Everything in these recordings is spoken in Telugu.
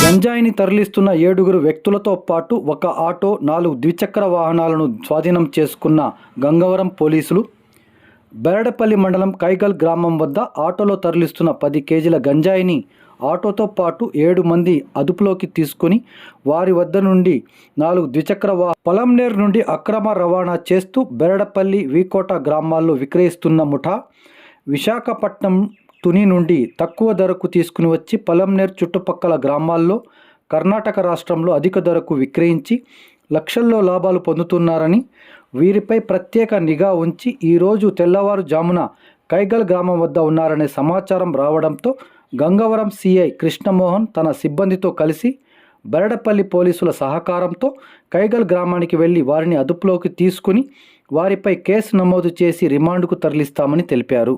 గంజాయిని తరలిస్తున్న ఏడుగురు వ్యక్తులతో పాటు ఒక ఆటో నాలుగు ద్విచక్ర వాహనాలను స్వాధీనం చేసుకున్న గంగవరం పోలీసులు బెరడపల్లి మండలం కైగల్ గ్రామం వద్ద ఆటోలో తరలిస్తున్న పది కేజీల గంజాయిని ఆటోతో పాటు ఏడు మంది అదుపులోకి తీసుకుని వారి వద్ద నుండి నాలుగు ద్విచక్ర వా పొలంనేర్ నుండి అక్రమ రవాణా చేస్తూ బెరడపల్లి వీకోట గ్రామాల్లో విక్రయిస్తున్న ముఠా విశాఖపట్నం తుని నుండి తక్కువ ధరకు తీసుకుని వచ్చి పలంనేర్ చుట్టుపక్కల గ్రామాల్లో కర్ణాటక రాష్ట్రంలో అధిక ధరకు విక్రయించి లక్షల్లో లాభాలు పొందుతున్నారని వీరిపై ప్రత్యేక నిఘా ఉంచి ఈరోజు తెల్లవారుజామున కైగల్ గ్రామం వద్ద ఉన్నారనే సమాచారం రావడంతో గంగవరం సిఐ కృష్ణమోహన్ తన సిబ్బందితో కలిసి బెరడపల్లి పోలీసుల సహకారంతో కైగల్ గ్రామానికి వెళ్ళి వారిని అదుపులోకి తీసుకుని వారిపై కేసు నమోదు చేసి రిమాండ్కు తరలిస్తామని తెలిపారు.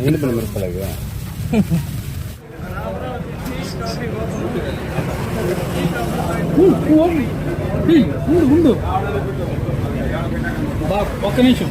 ಏನು ಬಂದು ಮಿರ್ಕಲಾಗ ఉండు ఉండు బా ఒక్క నిమిషం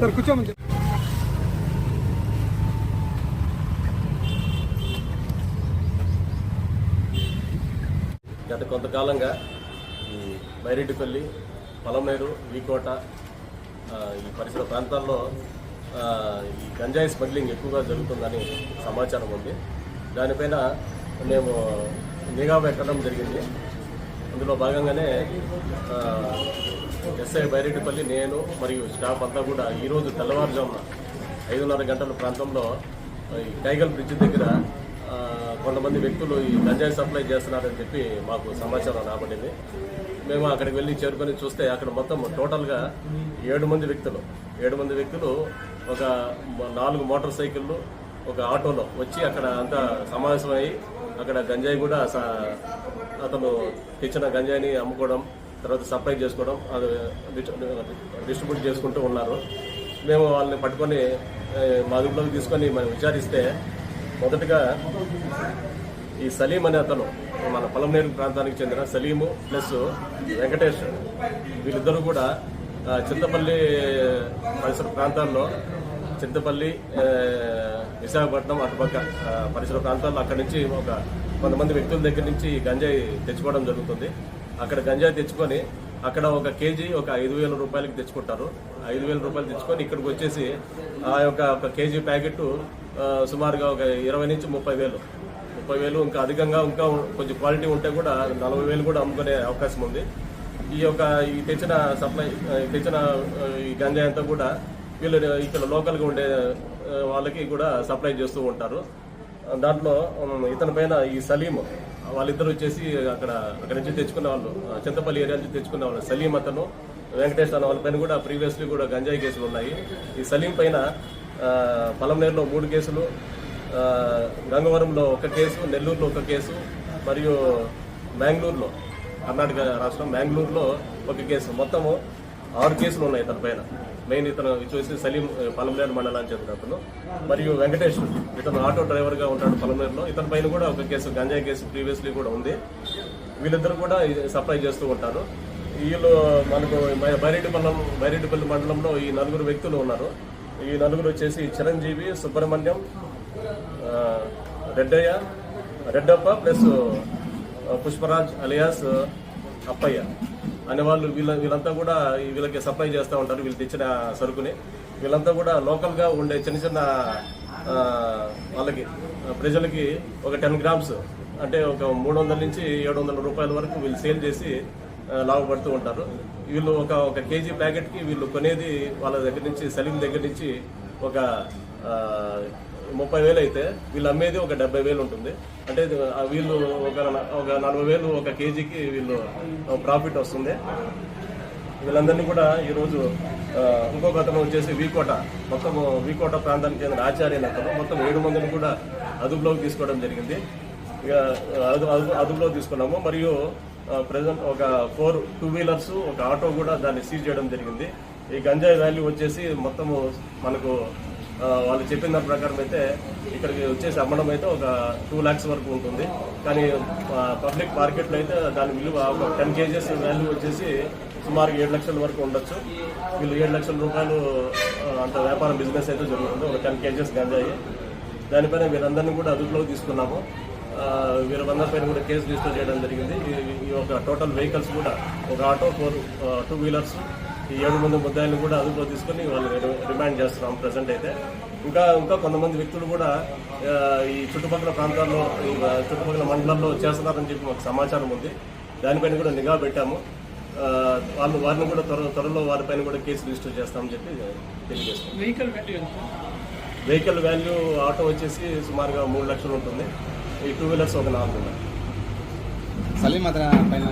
సార్ కూర్చోమని గత కొంతకాలంగా ఈ బైరెడ్డిపల్లి పొలంనేరు వీకోట ఈ పరిసర ప్రాంతాల్లో ఈ గంజాయి స్మగ్లింగ్ ఎక్కువగా జరుగుతుందని సమాచారం ఉంది. దానిపైన మేము నిఘా పెట్టడం జరిగింది. అందులో భాగంగానే ఎస్ఐ బైరెడ్డిపల్లి నేను మరియు స్టాఫ్ అంతా కూడా ఈరోజు తెల్లవారుజామున ఐదున్నర గంటల ప్రాంతంలో ఈ కైగల్ బ్రిడ్జ్ దగ్గర కొంతమంది వ్యక్తులు ఈ గంజాయి సప్లై చేస్తున్నారని చెప్పి మాకు సమాచారం రాబడింది. మేము అక్కడికి వెళ్ళి చేరుకొని చూస్తే అక్కడ మొత్తం టోటల్గా ఏడు మంది వ్యక్తులు. ఏడు మంది వ్యక్తులు ఒక నాలుగు మోటార్ సైకిళ్ళు ఒక ఆటోలో వచ్చి అక్కడ అంతా సమావేశమై అక్కడ గంజాయి కూడా అతను తెచ్చిన గంజాయిని అమ్ముకోవడం తర్వాత సప్లై చేసుకోవడం అది డిస్ట్రిబ్యూట్ చేసుకుంటూ ఉన్నారు. మేము వాళ్ళని పట్టుకొని మా అదుపులోకి తీసుకొని మనం విచారిస్తే మొదటగా ఈ సలీం అనే అతను మన పొలంనేరు ప్రాంతానికి చెందిన సలీము ప్లస్ వెంకటేష్ వీళ్ళిద్దరూ కూడా చింతపల్లి పరిసర ప్రాంతాల్లో చింతపల్లి విశాఖపట్నం అటుపక్క పరిసర ప్రాంతాల్లో అక్కడి నుంచి ఒక కొంతమంది వ్యక్తుల దగ్గర నుంచి గంజాయి తెచ్చుకోవడం జరుగుతుంది. అక్కడ గంజాయి తెచ్చుకొని అక్కడ ఒక కేజీ ఒక ఐదు వేల రూపాయలకి తెచ్చుకుంటారు. ఐదు వేల రూపాయలు తెచ్చుకొని ఇక్కడికి వచ్చేసి ఆ యొక్క ఒక కేజీ ప్యాకెట్ సుమారుగా ఒక ఇరవై నుంచి ముప్పై వేలు. ముప్పై వేలు ఇంకా అధికంగా ఇంకా కొంచెం క్వాలిటీ ఉంటే కూడా నలభై వేలు కూడా అమ్ముకునే అవకాశం ఉంది. ఈ యొక్క ఈ తెచ్చిన సప్లై తెచ్చిన ఈ గంజాయి అంతా కూడా వీళ్ళు ఇక్కడ లోకల్గా ఉండే వాళ్ళకి కూడా సప్లై చేస్తూ ఉంటారు. దాంట్లో ఇతని పైన ఈ సలీం వాళ్ళిద్దరు వచ్చేసి అక్కడ అక్కడ నుంచి తెచ్చుకున్న వాళ్ళు చింతపల్లి ఏరియా నుంచి తెచ్చుకున్న వాళ్ళు. సలీం అతను వెంకటేష్ అన్న వాళ్ళ పైన కూడా ప్రీవియస్లీ కూడా గంజాయి కేసులు ఉన్నాయి. ఈ సలీం పైన పలంనేరులో మూడు కేసులు గంగవరంలో ఒక కేసు నెల్లూరులో ఒక కేసు మరియు బెంగళూరులో కర్ణాటక రాష్ట్రం బెంగళూరులో ఒక కేసు. మొత్తము ఆరు కేసులు ఉన్నాయి ఇతని పైన. మెయిన్ ఇతను చూసి సలీం పలంనేరు మండలానికి చెందిన అతను. మరియు వెంకటేష్ ఇతను ఆటో డ్రైవర్గా ఉంటాడు పలంనేరులో ఇతని పైన కూడా ఒక కేసు గంజాయి కేసు ప్రీవియస్లీ కూడా ఉంది. వీళ్ళిద్దరు కూడా సప్లై చేస్తూ ఉంటారు. వీళ్ళు మనకు బైరెడ్డిపల్లం బైరెడ్డిపల్లి మండలంలో ఈ నలుగురు వ్యక్తులు ఉన్నారు. ఈ నలుగురు వచ్చేసి చిరంజీవి సుబ్రహ్మణ్యం రెడ్డయ్య రెడ్డప్ప ప్లస్ పుష్పరాజ్ అలియాస్ అప్పయ్య. అనే వాళ్ళు వీళ్ళ వీళ్ళంతా కూడా వీళ్ళకి సప్లై చేస్తూ ఉంటారు వీళ్ళు తెచ్చిన సరుకుని. వీళ్ళంతా కూడా లోకల్గా ఉండే చిన్న చిన్న వాళ్ళకి ప్రజలకి ఒక టెన్ గ్రామ్స్ అంటే ఒక మూడు వందల నుంచి ఏడు వందల రూపాయల వరకు వీళ్ళు సేల్ చేసి లాభపడుతూ ఉంటారు. వీళ్ళు ఒక ఒక కేజీ ప్యాకెట్కి వీళ్ళు కొనేది వాళ్ళ దగ్గర నుంచి సలీం దగ్గర నుంచి ఒక ముప్పై వేలు అయితే వీళ్ళు అమ్మేది ఒక డెబ్బై వేలు ఉంటుంది. అంటే ఆ, వీళ్ళు ఒక ఒక నలభై వేలు ఒక కేజీకి వీళ్ళు ప్రాఫిట్ వస్తుంది. వీళ్ళందరినీ కూడా ఈరోజు ఇంకొక అతను వచ్చేసి వీకోట మొత్తం వీకోట ప్రాంతానికి చెందిన ఆచార్య అతను. మొత్తం ఏడు మందిని కూడా అదుపులోకి తీసుకోవడం జరిగింది. ఇక అదు అదు- అదుపులోకి తీసుకున్నాము. మరియు ప్రజెంట్ ఒక ఫోర్ టూ వీలర్స్ ఒక ఆటో కూడా దాన్ని సీజ్ చేయడం జరిగింది. ఈ గంజాయి వాల్యూ వచ్చేసి మొత్తము మనకు వాళ్ళు చెప్పిన దాని ప్రకారం అయితే ఇక్కడికి వచ్చేసి అమ్మడం అయితే ఒక టూ ల్యాక్స్ వరకు ఉంటుంది. కానీ పబ్లిక్ మార్కెట్లో అయితే దాని విలువ ఒక టెన్ కేజెస్ వాల్యూ వచ్చేసి సుమారు ఏడు లక్షల వరకు ఉండొచ్చు. వీళ్ళు ఏడు లక్షల రూపాయలు అంత వ్యాపారం బిజినెస్ అయితే జరుగుతుంది. ఒక టెన్ కేజెస్ గంజాయి. దానిపైన వీరందరినీ కూడా అదుపులోకి తీసుకున్నాము. వీరందరి పైన కూడా కేసు రిజిస్టర్ చేయడం జరిగింది. ఈ- యొక్క టోటల్ వెహికల్స్ కూడా ఒక ఆటో ఫోర్ టూ వీలర్స్ ఈ ఏడు మంది ముద్దాయిలను కూడా అదుపులో తీసుకొని వాళ్ళని రి- రిమాండ్ చేస్తున్నాం ప్రజెంట్ అయితే. ఇంకా ఇంకా కొంతమంది వ్యక్తులు కూడా ఈ చుట్టుపక్కల ప్రాంతాల్లో ఈ చుట్టుపక్కల మండలాల్లో చేస్తున్నారని చెప్పి మాకు సమాచారం ఉంది. దానిపైన కూడా నిఘా పెట్టాము. వాళ్ళు వారిని కూడా త్వర త్వరలో వారిపైన కూడా కేసు రిజిస్టర్ చేస్తామని చెప్పి తెలియజేస్తాం vehicle value vehicle value auto వచ్చేసి సుమారుగా మూడు లక్షలు ఉంటుంది. ఈ టూ వీలర్స్ ఒక నాలుగు ఉన్నాయి. సలీం అతను పైన